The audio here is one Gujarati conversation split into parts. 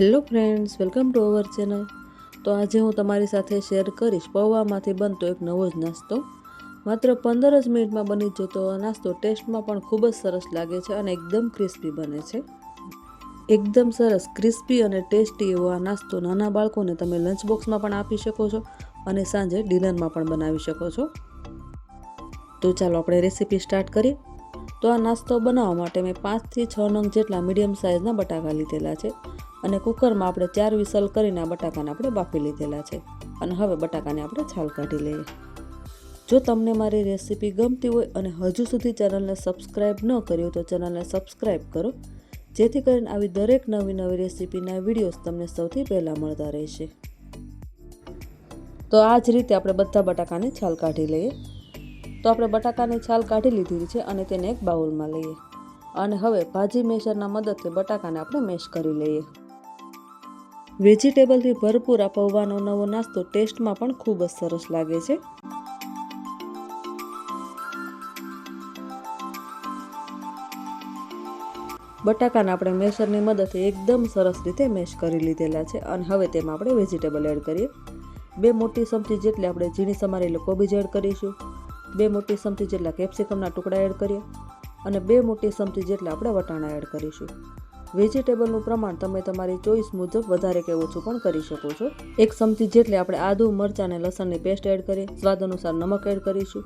Hello friends, welcome to our channel. તો આજે હું તમારી સાથે શેર કરીશ પૌવામાંથી બનતો એક નવો જ નાસ્તો. માત્ર પંદર જ મિનિટમાં બની જતો આ નાસ્તો ટેસ્ટમાં પણ ખૂબ જ સરસ લાગે છે અને એકદમ ક્રિસ્પી બને છે. એકદમ સરસ, ક્રિસ્પી અને ટેસ્ટી એવો આ નાસ્તો નાના બાળકોને તમે લંચ બોક્સમાં પણ આપી શકો છો અને સાંજે ડિનરમાં પણ બનાવી શકો છો. તો ચાલો આપણે રેસીપી સ્ટાર્ટ કરીએ. તો આ નાસ્તો બનાવવા માટે મેં પાંચથી છ નંગ જેટલા મીડિયમ સાઇઝના બટાકા લીધેલા છે. અને કુકરમાં આપણે ચાર વિસલ કરીને આ બટાકાને આપણે બાફી લીધેલા છે. અને હવે બટાકાને આપણે છાલ કાઢી લઈએ. જો તમને મારી રેસીપી ગમતી હોય અને હજુ સુધી ચેનલને સબસ્ક્રાઈબ ન કર્યું તો ચેનલને સબસ્ક્રાઈબ કરો. જેથી કરીને આવી દરેક નવી નવી રેસીપીના વિડીયોઝ તમને સૌથી પહેલાં મળતા રહેશે. તો આ જ રીતે આપણે બધા બટાકાની છાલ કાઢી લઈએ. તો આપણે બટાકાની છાલ કાઢી લીધી છે અને તેને એક બાઉલમાં લઈએ. અને હવે ભાજી મેશરના મદદથી બટાકાને આપણે મેશ કરી લઈએ. વેજીટેબલથી ભરપૂર આ પૌવાનો નવો નાસ્તો ટેસ્ટમાં પણ ખૂબ જ સરસ લાગે છે. બટાકાને આપણે મેશરની મદદથી એકદમ સરસ રીતે મેશ કરી લીધેલા છે અને હવે તેમાં આપણે વેજીટેબલ એડ કરીએ. બે મોટી ચમચી જેટલી આપણે ઝીણી સમારેલી કોબીજ એડ કરીશું. બે મોટી ચમચી જેટલા કેપ્સિકમના ટુકડા એડ કરીએ. અને બે મોટી ચમચી જેટલા આપણે વટાણા એડ કરીશું. વેજીટેબલનું પ્રમાણ તમે તમારી ચોઈસ મુજબ વધારે કે ઓછું પણ કરી શકો છો. એક ચમચી જેટલી આપણે આદુ, મરચાં અને લસણની પેસ્ટ એડ કરીએ સ્વાદ અનુસાર નમક એડ કરીશું.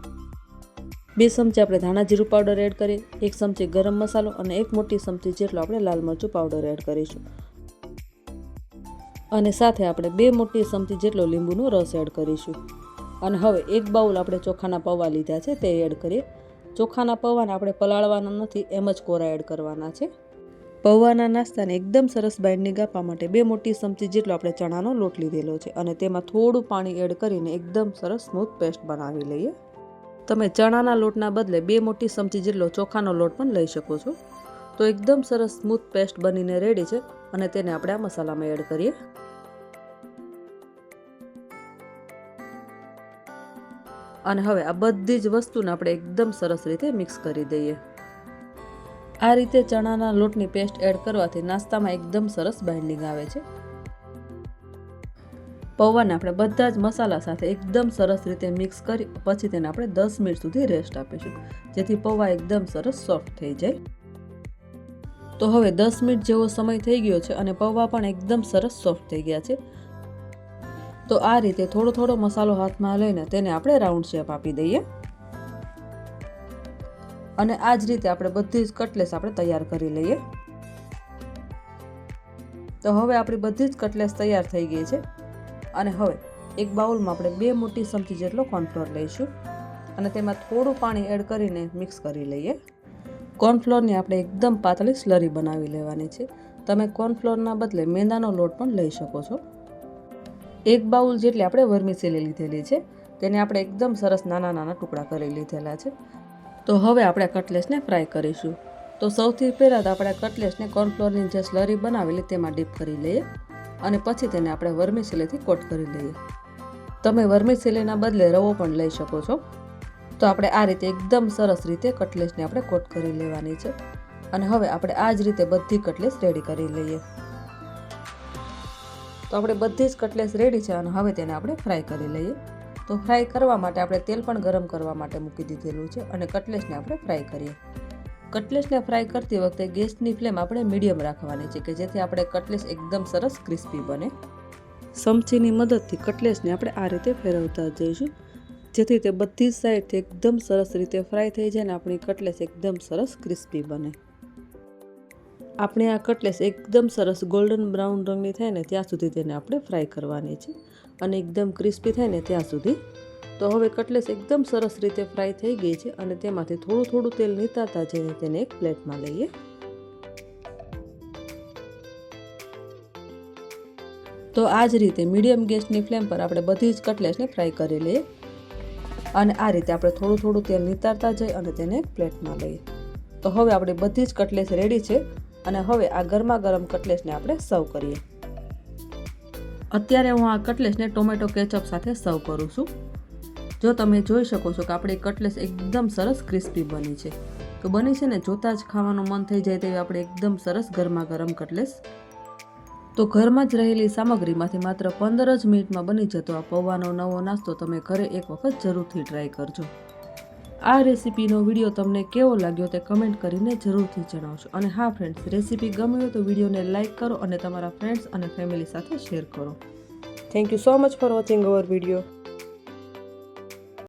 બે ચમચી આપણે ધાણા જીરું પાવડર એડ કરીએ એક ચમચી ગરમ મસાલો અને એક મોટી ચમચી જેટલો આપણે લાલ મરચું પાવડર એડ કરીશું. અને સાથે આપણે બે મોટી ચમચી જેટલો લીંબુનો રસ એડ કરીશું. અને હવે એક બાઉલ આપણે ચોખાના પૌવા લીધા છે તે એડ કરીએ. ચોખાના પૌવાને આપણે પલાળવાના નથી, એમ જ કોરા એડ કરવાના છે. પૌવાના નાસ્તાને એકદમ સરસ બાઇન્ડિંગ આપવા માટે બે મોટી ચમચી જેટલો આપણે ચણાનો લોટ લીધેલો છે અને તેમાં થોડું પાણી એડ કરીને એકદમ સરસ સ્મૂથ પેસ્ટ બનાવી લઈએ. તમે ચણાના લોટના બદલે બે મોટી ચમચી જેટલો ચોખાનો લોટ પણ લઈ શકો છો. તો એકદમ સરસ સ્મૂથ પેસ્ટ બનીને રેડી છે અને તેને આપણે આ મસાલામાં એડ કરીએ. અને હવે આ બધી જ વસ્તુને આપણે એકદમ સરસ રીતે મિક્સ કરી દઈએ. આ રીતે ચણાના લોટની પેસ્ટ એડ કરવાથી નાસ્તામાં એકદમ સરસ બાઇન્ડિંગ આવે છે. પૌવાને આપણે બધા જ મસાલા સાથે એકદમ સરસ રીતે મિક્સ કરી, પછી તેને આપણે દસ મિનિટ સુધી રેસ્ટ આપીશું, જેથી પૌવા એકદમ સરસ સોફ્ટ થઈ જાય. તો હવે દસ મિનિટ જેવો સમય થઈ ગયો છે અને પૌવા પણ એકદમ સરસ સોફ્ટ થઈ ગયા છે. તો આ રીતે થોડો થોડો મસાલો હાથમાં લઈને તેને આપણે રાઉન્ડ શેપ આપી દઈએ. અને આ જ રીતે આપણે બધી જ કટલેસ આપણે તૈયાર કરી લઈએ. તો હવે આપણી બધી જ કટલેસ તૈયાર થઈ ગઈ છે. અને હવે એક બાઉલમાં આપણે બે મોટી ચમચી જેટલો કોર્નફ્લોર લઈશું. અને તેમાં થોડું પાણી એડ કરીને મિક્સ કરી લઈએ. કોર્નફ્લોરની આપણે એકદમ પાતળી સ્લરી બનાવી લેવાની છે. તમે કોર્નફ્લોરના બદલે મેંદાનો લોટ પણ લઈ શકો છો. એક બાઉલ જેટલી આપણે વર્મિસેલી લીધેલી છે. તેને આપણે એકદમ સરસ નાના નાના ટુકડા કરી લીધેલા છે. તો હવે આપણે કટલેસને ફ્રાય કરીશું. તો સૌથી પહેલાં તો આપણે કટલેસને કોર્નફ્લોરની જે સ્લરી બનાવેલી તેમાં ડીપ કરી લઈએ અને પછી તેને આપણે વર્મિસેલીથી કોટ કરી લઈએ. તમે વર્મિસેલીના બદલે રવો પણ લઈ શકો છો. તો આપણે આ રીતે એકદમ સરસ રીતે કટલેસને આપણે કોટ કરી લેવાની છે. અને હવે આપણે આ જ રીતે બધી કટલેસ રેડી કરી લઈએ. તો આપણે બધી જ કટલેસ રેડી છે અને હવે તેને આપણે ફ્રાય કરી લઈએ. તો ફ્રાય કરવા માટે આપણે તેલ પણ ગરમ કરવા માટે મૂકી દીધેલું છે અને કટલેસને આપણે ફ્રાય કરીએ. કટલેસને ફ્રાય કરતી વખતે ગેસની ફ્લેમ આપણે મીડિયમ રાખવાની છે કે જેથી આપણે કટલેસ એકદમ સરસ ક્રિસ્પી બને. સમચીની મદદથી કટલેસને આપણે આ રીતે ફેરવતા જઈશું, જેથી તે બધી સાઈડથી એકદમ સરસ રીતે ફ્રાય થઈ જાય ને આપણી કટલેસ એકદમ સરસ ક્રિસ્પી બને. આપણે આ કટલેસ એકદમ સરસ ગોલ્ડન બ્રાઉન રંગની થાય ને ત્યાં સુધી તેને આપણે ફ્રાય કરવાની છે અને એકદમ ક્રિસ્પી થાય ને ત્યાં સુધી. તો હવે કટલેસ એકદમ સરસ રીતે ફ્રાય થઈ ગઈ છે અને તેમાંથી થોડું થોડું તેલ નીતાતા જઈને તેને એક પ્લેટમાં લઈએ. તો આ જ રીતે મીડિયમ ગેસની ફ્લેમ પર આપણે બધી જ કટલેસને ફ્રાય કરી લઈએ. અને આ રીતે આપણે થોડું થોડું તેલ નીતારતા જઈ અને તેને પ્લેટમાં લઈએ. તો હવે આપણે બધી જ કટલેસ રેડી છે. અને હવે આ ગરમા ગરમ કટલેસને આપણે સર્વ કરીએ. અત્યારે હું આ કટલેસને ટોમેટો કેચઅપ સાથે સર્વ કરું છું. જો તમે જોઈ શકો છો કે આપણી કટલેસ એકદમ સરસ ક્રિસ્પી બની છે. તો બની છે ને જોતાં જ ખાવાનું મન થઈ જાય તેવી આપણે એકદમ સરસ ગરમા ગરમ કટલેસ. તો ઘરમાં જ રહેલી સામગ્રીમાંથી માત્ર પંદર જ મિનિટમાં બની જતો આ પૌવાનો નવો નાસ્તો તમે ઘરે એક વખત જરૂરથી ટ્રાય કરજો. આ રેસીપીનો વીડિયો તમને કેવો લાગ્યો તે કમેન્ટ કરીને જરૂરથી જણાવશો અને હા ફ્રેન્ડ્સ રેસીપી ગમી હોય તો વિડીયોને લાઇક કરો અને તમારા ફ્રેન્ડ્સ અને ફેમિલી સાથે શેર કરો. Thank you so much for watching our video